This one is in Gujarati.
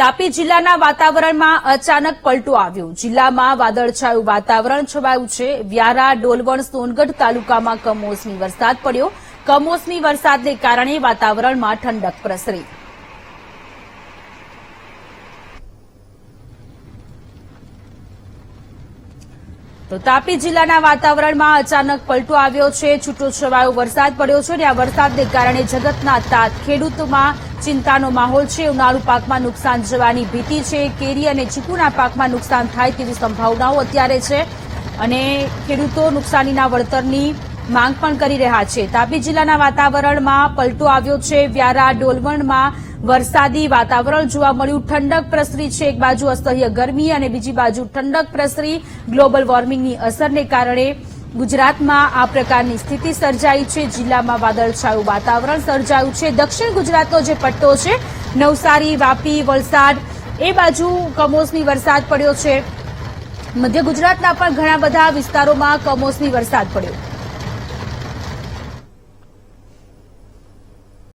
તાપી જિલ્લાના વાતાવરણમાં અચાનક પલટો આવ્યો. જિલ્લામાં વાદળછાયું વાતાવરણ છવાયું છે. વ્યારા, ડોલવણ, સોનગઢ તાલુકામાં કમોસમી વરસાદ પડ્યો. કમોસમી વરસાદને કારણે વાતાવરણમાં ઠંડક પ્રસરી. તો તાપી જિલ્લાના વાતાવરણમાં અચાનક પલટો આવ્યો છે. છૂટોછવાયો વરસાદ પડ્યો છે અને આ વરસાદને કારણે જગતના તાત ખેડૂતોમાં ચિંતાનો માહોલ છે. ઉનાળુ પાકમાં નુકસાન જવાની ભીતિ છે. કેરી અને ચીકુના પાકમાં નુકસાન થાય તેવી સંભાવનાઓ અત્યારે છે અને ખેડૂતો નુકસાનીના વળતરની માંગ પણ કરી રહ્યા છે. તાપી જિલ્લાના વાતાવરણમાં પલટો આવ્યો છે. વ્યારા, ડોલવણમાં વરસાદી વાતાવરણ જોવા મળ્યું. ઠંડક પ્રસરી છે. એક બાજુ અસહ્ય ગરમી અને બીજી બાજુ ઠંડક પ્રસરી. ગ્લોબલ વોર્મિંગની અસરને કારણે ગુજરાતમાં આ પ્રકારની સ્થિતિ સર્જાઈ છે. જિલ્લામાં વાદળછાયું વાતાવરણ સર્જાયું છે. દક્ષિણ ગુજરાતનો જે પટ્ટો છે, નવસારી, વાપી, વલસાડ, એ બાજુ કમોસમી વરસાદ પડ્યો છે. મધ્ય ગુજરાતના પણ ઘણા બધા વિસ્તારોમાં કમોસમી વરસાદ પડ્યો.